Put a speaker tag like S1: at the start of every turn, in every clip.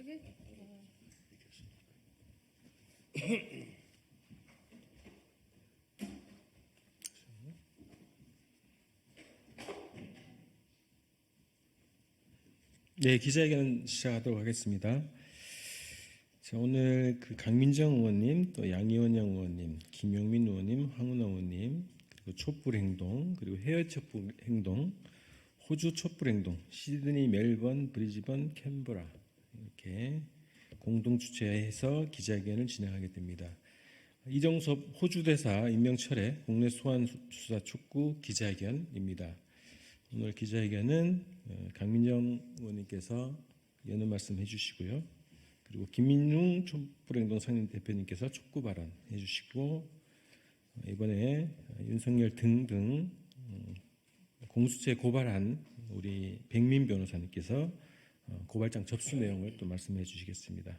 S1: 저쪽에?
S2: 네, 기자회견 시작하도록 하겠습니다. 자, 오늘 그 강민정 의원님, 또 양이원영 의원님, 김용민 의원님, 황운하 의원님, 그리고 촛불 행동, 그리고 해외 촛불 행동, 호주 촛불 행동, 시드니, 멜번, 브리즈번, 캔버라 이렇게 공동 주최해서 기자회견을 진행하게 됩니다. 이정섭 호주 대사 임명 철회 국내 소환 수사 촉구 기자회견입니다. 오늘 기자회견은 어, 강민정 의원님께서 여는 말씀해 주시고요. 그리고 김민웅 촛불행동 상임 대표님께서 촉구 발언 해 주시고 어, 이번에 윤석열 등등 음, 공수처에 고발한 우리 백민 변호사님께서 어, 고발장 접수 내용을 또 말씀해 주시겠습니다.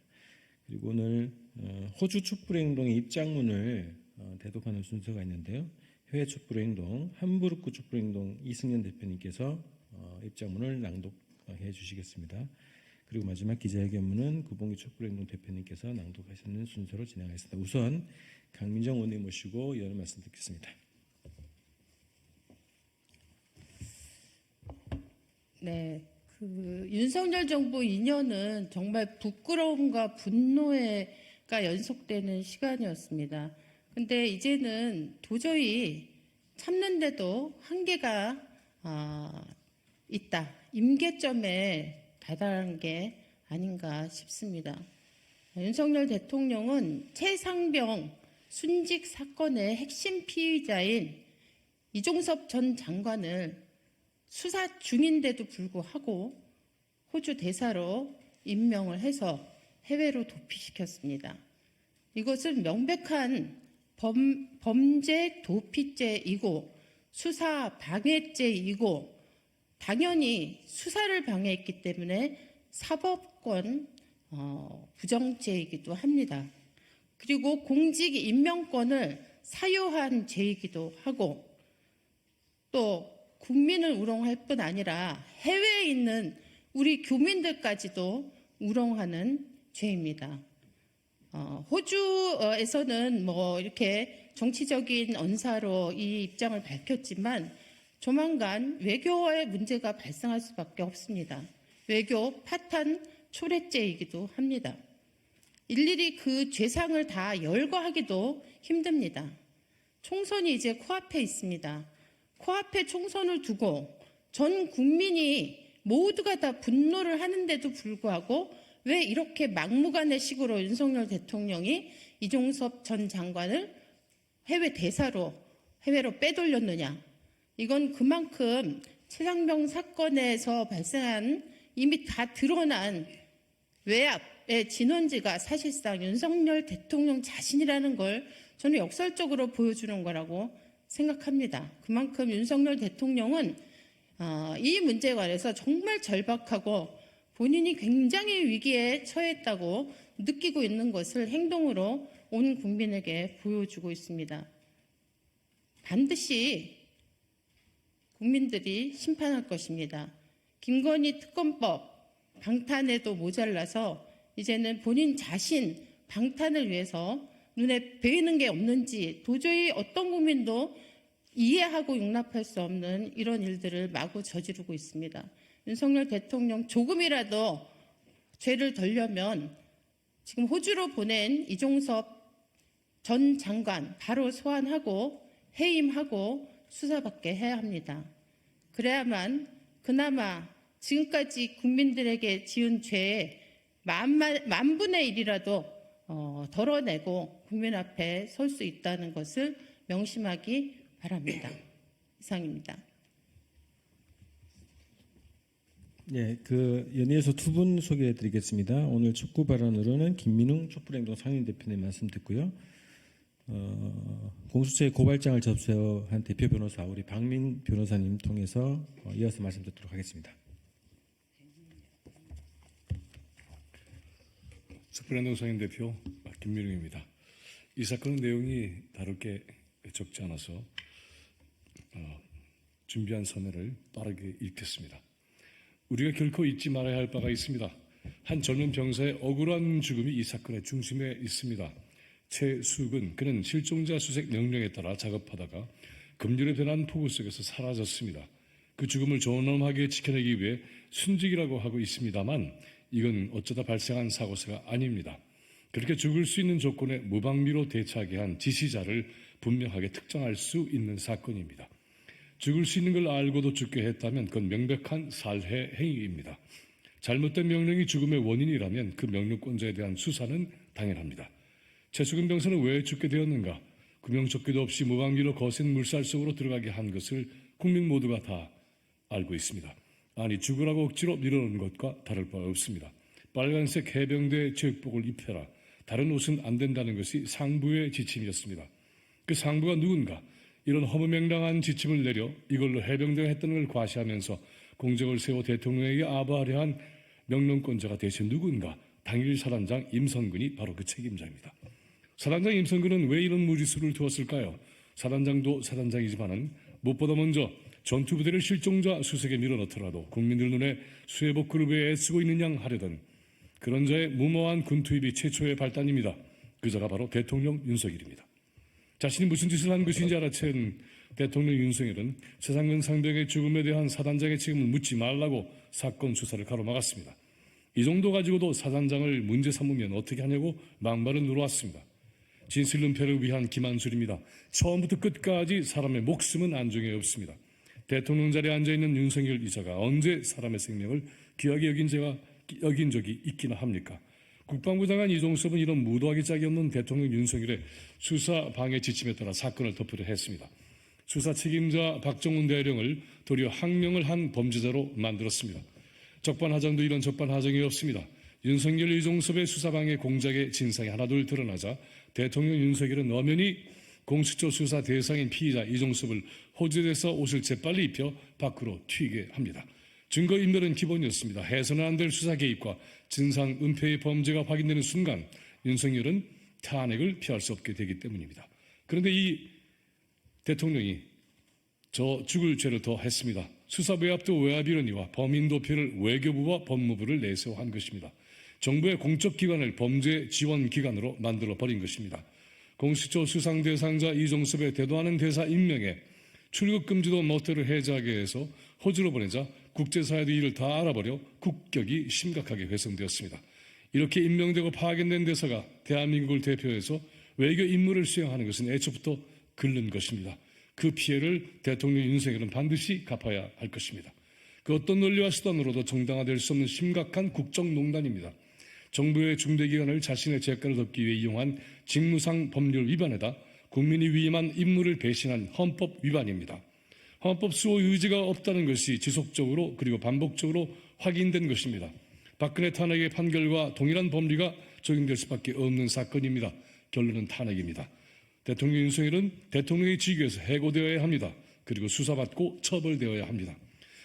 S2: 그리고 오늘 어, 호주 촛불행동의 입장문을 어, 대독하는 순서가 있는데요. 해외 촛불행동 함부르크 촛불행동 이승현 대표님께서 어, 입장문을 낭독해 주시겠습니다. 그리고 마지막 기자회견문은 구봉기 촛불행동 대표님께서 낭독하시는 순서로 진행하겠습니다. 우선 강민정 의원님 모시고 여러 말씀 듣겠습니다.
S1: 네. 그 윤석열 정부 2년은 정말 부끄러움과 분노가 연속되는 시간이었습니다. 근데 이제는 도저히 참는데도 한계가 아, 있다. 임계점에 다다른 게 아닌가 싶습니다. 윤석열 대통령은 최상병 순직 사건의 핵심 피의자인 이종섭 전 장관을 수사 중인데도 불구하고 호주 대사로 임명을 해서 해외로 도피시켰습니다. 이것은 명백한 범, 범죄 도피죄이고 수사 방해죄이고 당연히 수사를 방해했기 때문에 사법권 어, 부정죄이기도 합니다. 그리고 공직 임명권을 사유한 죄이기도 하고 또 국민을 우롱할 뿐 아니라 해외에 있는 우리 교민들까지도 우롱하는 죄입니다. 어, 호주에서는 뭐 이렇게 정치적인 언사로 이 입장을 밝혔지만 조만간 외교의 문제가 발생할 수밖에 없습니다. 외교 파탄 초래죄이기도 합니다. 일일이 그 죄상을 다 열거하기도 힘듭니다. 총선이 이제 코앞에 있습니다. 코앞에 총선을 두고 전 국민이 모두가 다 분노를 하는데도 불구하고 왜 이렇게 막무가내 식으로 윤석열 대통령이 이종섭 전 장관을 해외 대사로 해외로 빼돌렸느냐. 이건 그만큼 최상병 사건에서 발생한 이미 다 드러난 외압의 진원지가 사실상 윤석열 대통령 자신이라는 걸 저는 역설적으로 보여주는 거라고 생각합니다. 그만큼 윤석열 대통령은 어, 이 문제에 관해서 정말 절박하고 본인이 굉장히 위기에 처했다고 느끼고 있는 것을 행동으로 온 국민에게 보여주고 있습니다. 반드시 국민들이 심판할 것입니다. 김건희 특검법 방탄에도 모자라서 이제는 본인 자신 방탄을 위해서 눈에 보이는 게 없는지 도저히 어떤 국민도 이해하고 용납할 수 없는 이런 일들을 마구 저지르고 있습니다. 윤석열 대통령 조금이라도 죄를 덜려면 지금 호주로 보낸 이종섭 전 장관 바로 소환하고 해임하고 수사받게 해야 합니다. 그래야만 그나마 지금까지 국민들에게 지은 죄의 만만, 만분의 일이라도 어, 덜어내고 국민 앞에 설 수 있다는 것을 명심하기 바랍니다. 이상입니다.
S2: 예, 그 연이어서 두 분 소개해 드리겠습니다. 오늘 촉구 발언으로는 김민웅 촛불행동 상임 대표님 말씀 듣고요. 어, 공수처에 고발장을 접수한 대표 변호사 우리 박민 변호사님 통해서 어, 이어서 말씀 듣도록 하겠습니다.
S3: 촛불행동 상임 대표 김민웅입니다. 이 사건 내용이 다룰 게 적지 않아서 어, 준비한 서면을 빠르게 읽겠습니다. 우리가 결코 잊지 말아야 할 바가 있습니다. 한 젊은 병사의 억울한 죽음이 이 사건의 중심에 있습니다. 최숙은 그는 실종자 수색 명령에 따라 작업하다가 금륜에 변한 폭우 속에서 사라졌습니다. 그 죽음을 존엄하게 지켜내기 위해 순직이라고 하고 있습니다만 이건 어쩌다 발생한 사고사가 아닙니다. 그렇게 죽을 수 있는 조건에 무방비로 대처하게 한 지시자를 분명하게 특정할 수 있는 사건입니다. 죽을 수 있는 걸 알고도 죽게 했다면 그건 명백한 살해 행위입니다. 잘못된 명령이 죽음의 원인이라면 그 명령권자에 대한 수사는 당연합니다. 최수근 병사는 왜 죽게 되었는가? 구명조끼도 없이 무방비로 거센 물살 속으로 들어가게 한 것을 국민 모두가 다 알고 있습니다. 아니 죽으라고 억지로 밀어넣은 것과 다를 바 없습니다. 빨간색 해병대 체육복을 입혀라. 다른 옷은 안 된다는 것이 상부의 지침이었습니다. 그 상부가 누군가? 이런 허무맹랑한 지침을 내려 이걸로 해병대가 했다는 걸 과시하면서 공적을 세워 대통령에게 아부하려 한 명령권자가 대체 누군가? 당일 사단장 임성근이 바로 그 책임자입니다. 사단장 임성근은 왜 이런 무리수를 두었을까요? 사단장도 사단장이지만은 무엇보다 먼저 전투부대를 실종자 수색에 밀어넣더라도 국민들 눈에 수해복 그룹에 애쓰고 있는 양 하려던 그런 자의 무모한 군 투입이 최초의 발단입니다. 그 자가 바로 대통령 윤석열입니다. 자신이 무슨 짓을 한 것인지 알아챈 대통령 윤석열은 최상근 상병의 죽음에 대한 사단장의 책임을 묻지 말라고 사건 수사를 가로막았습니다. 이 정도 가지고도 사단장을 문제 삼으면 어떻게 하냐고 망발을 누르왔습니다. 진실 은폐를 위한 기만술입니다. 처음부터 끝까지 사람의 목숨은 안중에 없습니다. 대통령 자리에 앉아 있는 윤석열 이사가 언제 사람의 생명을 귀하게 여긴, 제가, 여긴 적이 있기나 합니까? 국방부 장관 이종섭은 이런 무도하기 짝이 없는 대통령 윤석열의 수사 방해 지침에 따라 사건을 덮으려 했습니다. 수사 책임자 박정훈 대령을 도리어 항명을 한 범죄자로 만들었습니다. 적반하장도 이런 적반하장이 없습니다. 윤석열 이종섭의 수사방해 공작의 진상이 하나둘 드러나자 대통령 윤석열은 엄연히 공수처 수사 대상인 피의자 이종섭을 호주에서 옷을 재빨리 입혀 밖으로 튀게 합니다. 증거 인멸은 기본이었습니다. 해서는 안 될 수사 개입과 진상 은폐의 범죄가 확인되는 순간 윤석열은 탄핵을 피할 수 없게 되기 때문입니다. 그런데 이 대통령이 저 죽을 죄를 더 했습니다. 수사 외압도 외압이려니와 범인 도피를 외교부와 법무부를 내세워한 것입니다. 정부의 공적 기관을 범죄 지원 기관으로 만들어 버린 것입니다. 공수처 수상 대상자 이종섭의 대도하는 대사 임명에 출국 금지도 멋대로 해제하게 해서 호주로 보내자 국제사회도 이를 다 알아버려 국격이 심각하게 훼손되었습니다. 이렇게 임명되고 파견된 대사가 대한민국을 대표해서 외교 임무를 수행하는 것은 애초부터 글른 것입니다. 그 피해를 대통령 윤석열은 반드시 갚아야 할 것입니다. 그 어떤 논리와 수단으로도 정당화될 수 없는 심각한 국정농단입니다. 정부의 중대기관을 자신의 재가를 덮기 위해 이용한 직무상 법률 위반에다 국민이 위임한 임무를 배신한 헌법 위반입니다. 헌법 수호 의지가 없다는 것이 지속적으로 그리고 반복적으로 확인된 것입니다. 박근혜 탄핵의 판결과 동일한 법리가 적용될 수밖에 없는 사건입니다. 결론은 탄핵입니다. 대통령 윤석열은 대통령의 직위에서 해고되어야 합니다. 그리고 수사받고 처벌되어야 합니다.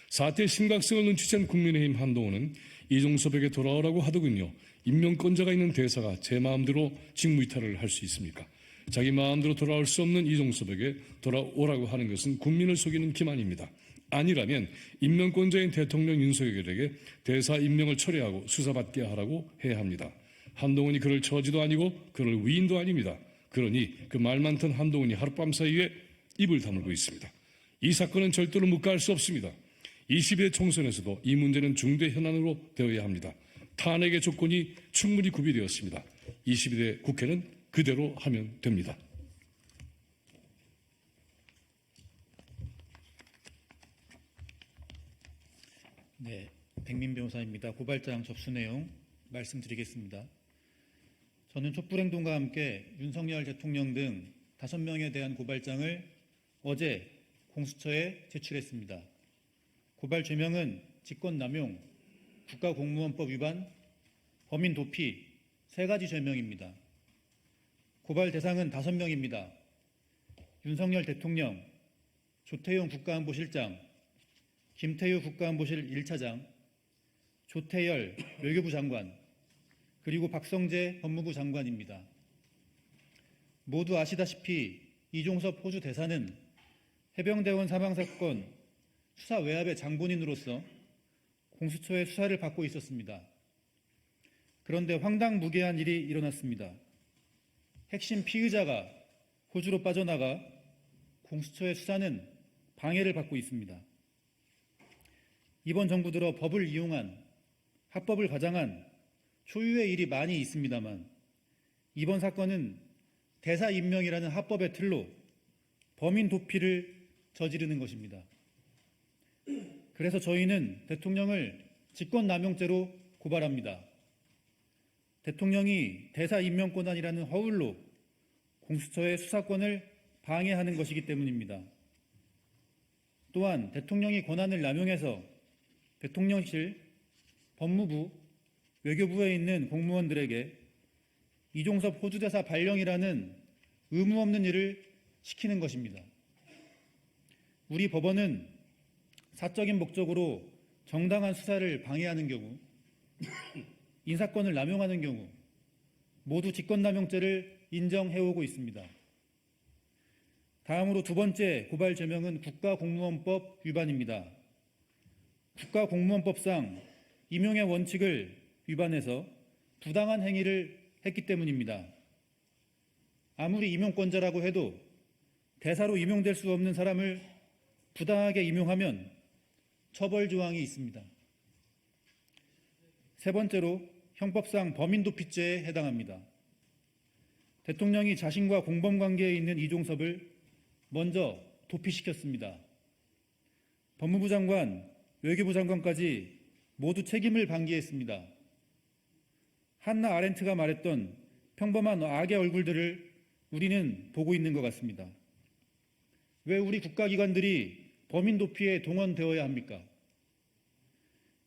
S3: 사태의 심각성을 눈치챈 국민의힘 한동훈은 이종섭에게 돌아오라고 하더군요. 임명권자가 있는 대사가 제 마음대로 직무이탈을 할 수 있습니까? 자기 마음대로 돌아올 수 없는 이종섭에게 돌아오라고 하는 것은 국민을 속이는 기만입니다. 아니라면 임명권자인 대통령 윤석열에게 대사 임명을 철회하고 수사받게 하라고 해야 합니다. 한동훈이 그럴 처지도 아니고 그럴 위인도 아닙니다. 그러니 그 말 많던 한동훈이 하룻밤 사이에 입을 다물고 있습니다. 이 사건은 절대로 묵과할 수 없습니다. 20대 총선에서도 이 문제는 중대 현안으로 되어야 합니다. 탄핵의 조건이 충분히 구비되었습니다. 22대 국회는 그대로 하면 됩니다.
S4: 네, 백민 변호사입니다. 고발장 접수 내용 말씀드리겠습니다. 저는 촛불행동과 함께 윤석열 대통령 등 다섯 명에 대한 고발장을 어제 공수처에 제출했습니다. 고발 죄명은 직권남용, 국가공무원법 위반, 범인 도피 세 가지 죄명입니다. 고발 대상은 다섯 명입니다. 윤석열 대통령, 조태용 국가안보실장, 김태유 국가안보실 1차장, 조태열 외교부 장관, 그리고 박성재 법무부 장관입니다. 모두 아시다시피 이종섭 호주 대사는 해병대원 사망 사건 수사 외압의 장본인으로서 공수처의 수사를 받고 있었습니다. 그런데 황당무계한 일이 일어났습니다. 핵심 피의자가 호주로 빠져나가 공수처의 수사는 방해를 받고 있습니다. 이번 정부 들어 법을 이용한 합법을 가장한 초유의 일이 많이 있습니다만 이번 사건은 대사 임명이라는 합법의 틀로 범인 도피를 저지르는 것입니다. 그래서 저희는 대통령을 직권남용죄로 고발합니다. 대통령이 대사 임명 권한이라는 허울로 공수처의 수사권을 방해하는 것이기 때문입니다. 또한 대통령이 권한을 남용해서 대통령실, 법무부, 외교부에 있는 공무원들에게 이종섭 호주대사 발령이라는 의무 없는 일을 시키는 것입니다. 우리 법원은 사적인 목적으로 정당한 수사를 방해하는 경우, 인사권을 남용하는 경우 모두 직권남용죄를 인정해오고 있습니다. 다음으로 두 번째 고발 제명은 국가공무원법 위반입니다. 국가공무원법상 임용의 원칙을 위반해서 부당한 행위를 했기 때문입니다. 아무리 임용권자라고 해도 대사로 임용될 수 없는 사람을 부당하게 임용하면 처벌 조항이 있습니다. 세 번째로 형법상 범인 도피죄에 해당합니다. 대통령이 자신과 공범 관계에 있는 이종섭을 먼저 도피시켰습니다. 법무부 장관, 외교부 장관까지 모두 책임을 방기했습니다. 한나 아렌트가 말했던 평범한 악의 얼굴들을 우리는 보고 있는 것 같습니다. 왜 우리 국가기관들이 범인 도피에 동원되어야 합니까?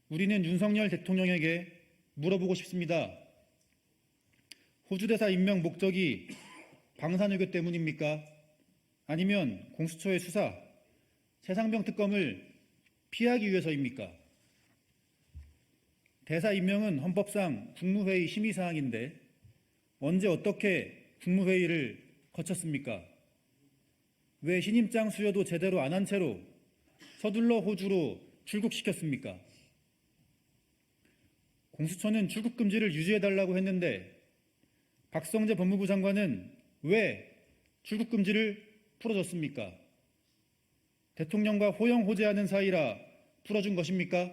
S4: 우리는 윤석열 대통령에게 물어보고 싶습니다. 호주대사 임명 목적이 방산유교 때문입니까? 아니면 공수처의 수사, 최상병 특검을 피하기 위해서입니까? 대사 임명은 헌법상 국무회의 심의사항인데 언제 어떻게 국무회의를 거쳤습니까? 왜 신임장 수여도 제대로 안 한 채로 서둘러 호주로 출국시켰습니까? 공수처는 출국 금지를 유지해달라고 했는데 박성재 법무부 장관은 왜 출국 금지를 풀어줬습니까? 대통령과 호영호재하는 사이라 풀어준 것입니까?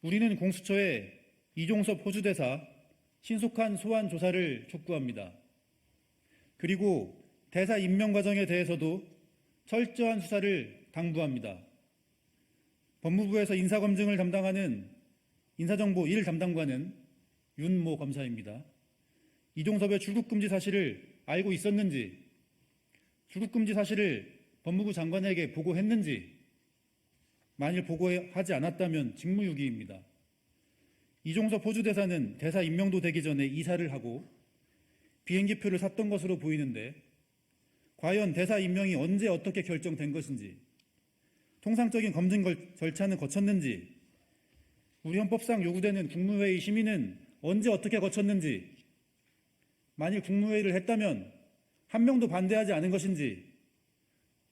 S4: 우리는 공수처에 이종섭 호주대사 신속한 소환 조사를 촉구합니다. 그리고 대사 임명 과정에 대해서도 철저한 수사를 당부합니다. 법무부에서 인사검증을 담당하는 인사정보 1 담당관은 윤모 검사입니다. 이종섭의 출국금지 사실을 알고 있었는지, 출국금지 사실을 법무부 장관에게 보고했는지, 만일 보고하지 않았다면 직무유기입니다. 이종섭 호주대사는 대사 임명도 되기 전에 이사를 하고 비행기표를 샀던 것으로 보이는데 과연 대사 임명이 언제 어떻게 결정된 것인지 통상적인 검증 걸- 절차는 거쳤는지 우리 헌법상 요구되는 국무회의 심의는 언제 어떻게 거쳤는지 만일 국무회의를 했다면 한 명도 반대하지 않은 것인지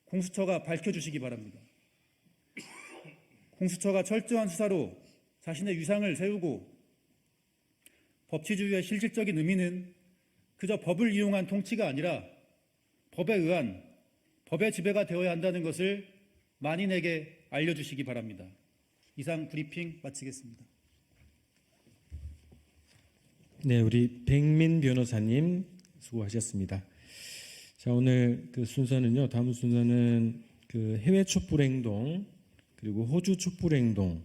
S4: 공수처가 밝혀주시기 바랍니다. 공수처가 철저한 수사로 자신의 위상을 세우고 법치주의의 실질적인 의미는 그저 법을 이용한 통치가 아니라 법에 의한 법의 지배가 되어야 한다는 것을 만인에게 알려주시기 바랍니다. 이상 브리핑 마치겠습니다.
S2: 네, 우리 백민 변호사님 수고하셨습니다. 자, 오늘 그 순서는요. 다음 순서는 그 해외 촛불 행동 그리고 호주 촛불 행동을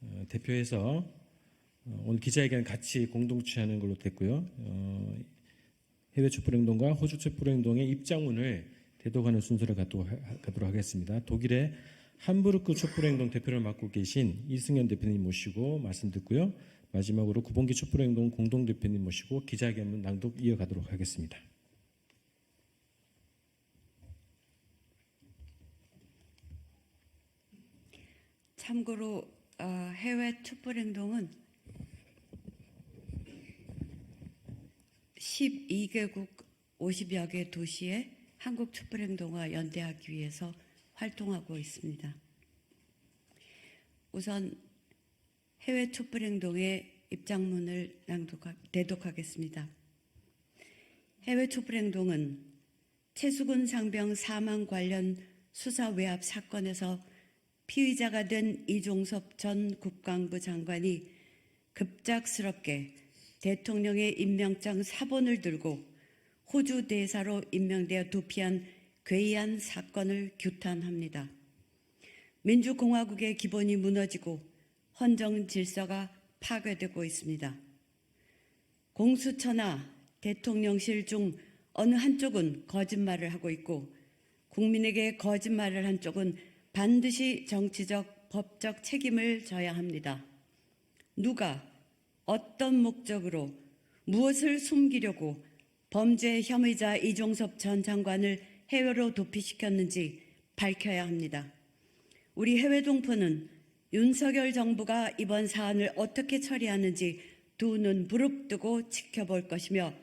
S2: 어, 대표해서 어, 오늘 기자회견 같이 공동 취하는 걸로 됐고요. 어, 해외 촛불 행동과 호주 촛불 행동의 입장문을 대독하는 순서를 갖도록 하겠습니다. 독일의 함부르크 촛불 행동 대표를 맡고 계신 이승현 대표님 모시고 말씀 듣고요. 마지막으로 구봉기 촛불 행동 공동 대표님 모시고 기자회견 낭독 이어가도록 하겠습니다.
S5: 참고로 어, 해외 촛불 행동은 12개국 50여 개 도시에 한국 촛불 행동과 연대하기 위해서 활동하고 있습니다. 우선 해외 촛불 행동의 입장문을 낭독하, 대독하겠습니다. 해외 촛불 행동은 최수근 상병 사망 관련 수사 외압 사건에서 피의자가 된 이종섭 전 국방부 장관이 급작스럽게 대통령의 임명장 사본을 들고 호주 대사로 임명되어 도피한 괴이한 사건을 규탄합니다. 민주공화국의 기본이 무너지고 헌정 질서가 파괴되고 있습니다. 공수처나 대통령실 중 어느 한쪽은 거짓말을 하고 있고 국민에게 거짓말을 한 쪽은 반드시 정치적, 법적 책임을 져야 합니다. 누가 어떤 목적으로 무엇을 숨기려고 범죄 혐의자 이종섭 전 장관을 해외로 도피시켰는지 밝혀야 합니다. 우리 해외 동포는 윤석열 정부가 이번 사안을 어떻게 처리하는지 두 눈 부릅뜨고 지켜볼 것이며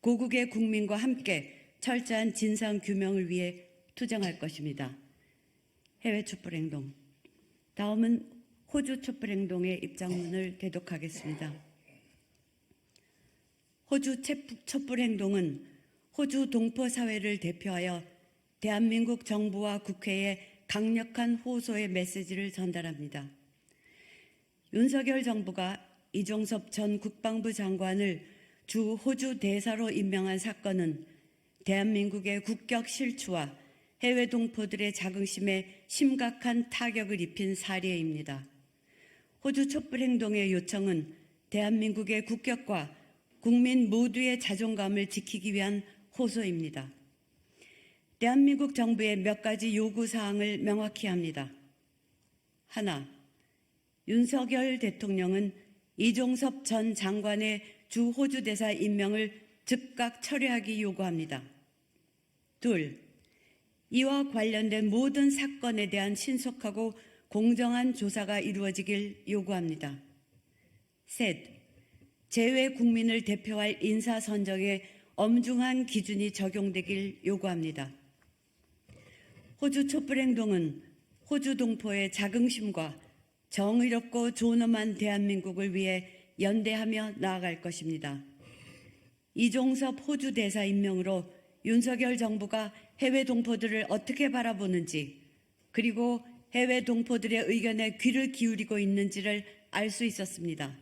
S5: 고국의 국민과 함께 철저한 진상 규명을 위해 투쟁할 것입니다. 해외 촛불 행동. 다음은 호주 촛불 행동의 입장문을 대독하겠습니다. 호주 촛불 행동은 호주 동포 사회를 대표하여 대한민국 정부와 국회에 강력한 호소의 메시지를 전달합니다. 윤석열 정부가 이종섭 전 국방부 장관을 주 호주 대사로 임명한 사건은 대한민국의 국격 실추와 해외 동포들의 자긍심에 심각한 타격을 입힌 사례입니다. 호주 촛불 행동의 요청은 대한민국의 국격과 국민 모두의 자존감을 지키기 위한 호소입니다. 대한민국 정부의 몇 가지 요구 사항을 명확히 합니다. 하나, 윤석열 대통령은 이종섭 전 장관의 주 호주 대사 임명을 즉각 철회하기 요구합니다. 둘, 이와 관련된 모든 사건에 대한 신속하고 공정한 조사가 이루어지길 요구합니다. 셋, 재외 국민을 대표할 인사 선정에 엄중한 기준이 적용되길 요구합니다. 호주 촛불 행동은 호주 동포의 자긍심과 정의롭고 존엄한 대한민국을 위해 연대하며 나아갈 것입니다. 이종섭 호주 대사 임명으로 윤석열 정부가 해외 동포들을 어떻게 바라보는지 그리고 해외 동포들의 의견에 귀를 기울이고 있는지를 알 수 있었습니다.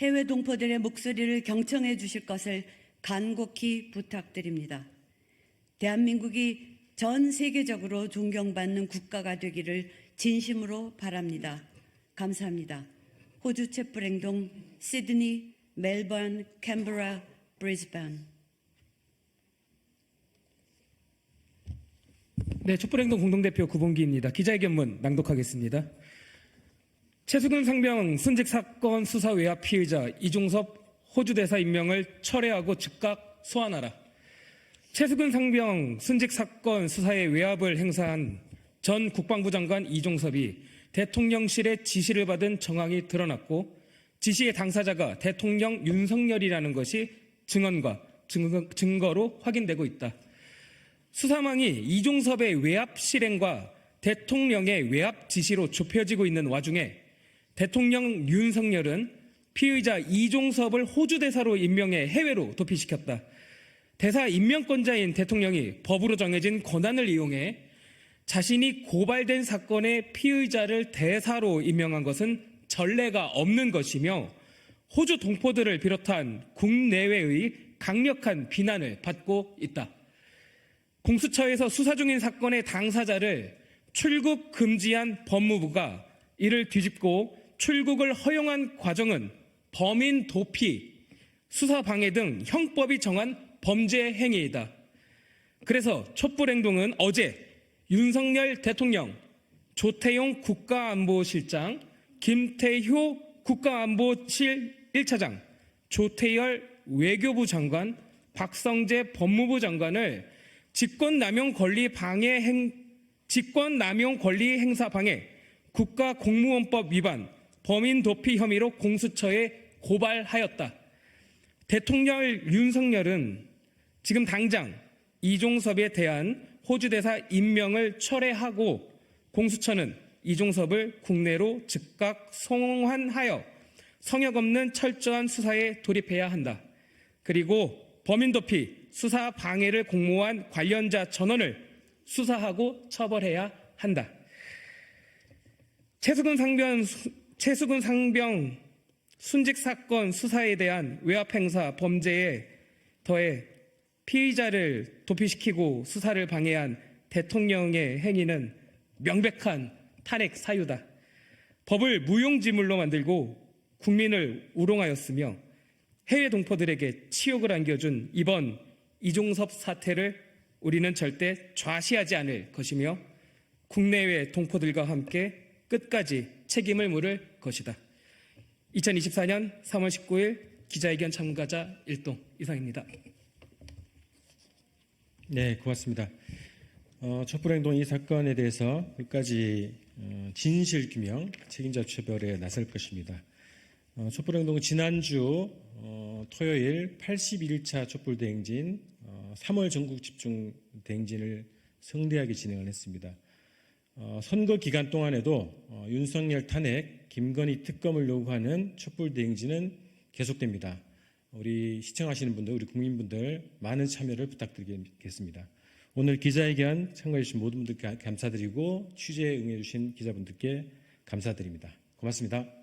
S5: 해외 동포들의 목소리를 경청해 주실 것을 간곡히 부탁드립니다. 대한민국이 전 세계적으로 존경받는 국가가 되기를 진심으로 바랍니다. 감사합니다. 호주 촛불 행동 시드니, 멜번, 캔버라, 브리즈번
S6: 네, 촛불행동 공동대표 구봉기입니다. 기자회견문 낭독하겠습니다. 최수근 상병 순직 사건 수사 외압 피의자 이종섭 호주 대사 임명을 철회하고 즉각 소환하라. 최수근 상병 순직 사건 수사에 외압을 행사한 전 국방부 장관 이종섭이 대통령실의 지시를 받은 정황이 드러났고 지시의 당사자가 대통령 윤석열이라는 것이 증언과 증거, 증거 로 확인되고 있다. 수사망이 이종섭의 외압 실행과 대통령의 외압 지시로 좁혀지고 있는 와중에 대통령 윤석열은 피의자 이종섭을 호주 대사로 임명해 해외로 도피시켰다. 대사 임명권자인 대통령이 법으로 정해진 권한을 이용해 자신이 고발된 사건의 피의자를 대사로 임명한 것은 전례가 없는 것이며 호주 동포들을 비롯한 국내외의 강력한 비난을 받고 있다. 공수처에서 수사 중인 사건의 당사자를 출국 금지한 법무부가 이를 뒤집고 출국을 허용한 과정은 범인 도피, 수사 방해 등 형법이 정한 범죄 행위이다. 그래서 촛불 행동은 어제 윤석열 대통령, 조태용 국가안보실장, 김태효 국가안보실 1차장, 조태열 외교부 장관, 박성재 법무부 장관을 직권남용 권리 방해 행 직권남용 권리 행사 방해 국가공무원법 위반 범인 도피 혐의로 공수처에 고발하였다. 대통령 윤석열은 지금 당장 이종섭에 대한 호주 대사 임명을 철회하고 공수처는 이종섭을 국내로 즉각 송환하여 성역 없는 철저한 수사에 돌입해야 한다. 그리고 범인 도피, 수사 방해를 공모한 관련자 전원을 수사하고 처벌해야 한다. 최수근 상병 최수근 상병 순직 사건 수사에 대한 외압 행사 범죄에 더해 피의자를 도피시키고 수사를 방해한 대통령의 행위는 명백한 탄핵 사유다. 법을 무용지물로 만들고 국민을 우롱하였으며 해외 동포들에게 치욕을 안겨준 이번 이종섭 사태를 우리는 절대 좌시하지 않을 것이며 국내외 동포들과 함께 끝까지 책임을 물을 것이다. 2024년 3월 19일 기자회견 참가자 1동 이상입니다.
S2: 네, 고맙습니다. 어, 촛불행동 이 사건에 대해서 끝까지 어, 진실 규명, 책임자 처벌에 나설 것입니다. 어, 촛불행동은 지난주 어, 토요일 81차 촛불대행진, 어, 3월 전국 집중 대행진을 성대하게 진행을 했습니다. 어, 선거 기간 동안에도 어, 윤석열 탄핵, 김건희 특검을 요구하는 촛불 대행진은 계속됩니다. 우리 시청하시는 분들, 우리 국민분들 많은 참여를 부탁드리겠습니다. 오늘 기자회견 참가해주신 모든 분들께 감사드리고 취재에 응해주신 기자분들께 감사드립니다. 고맙습니다.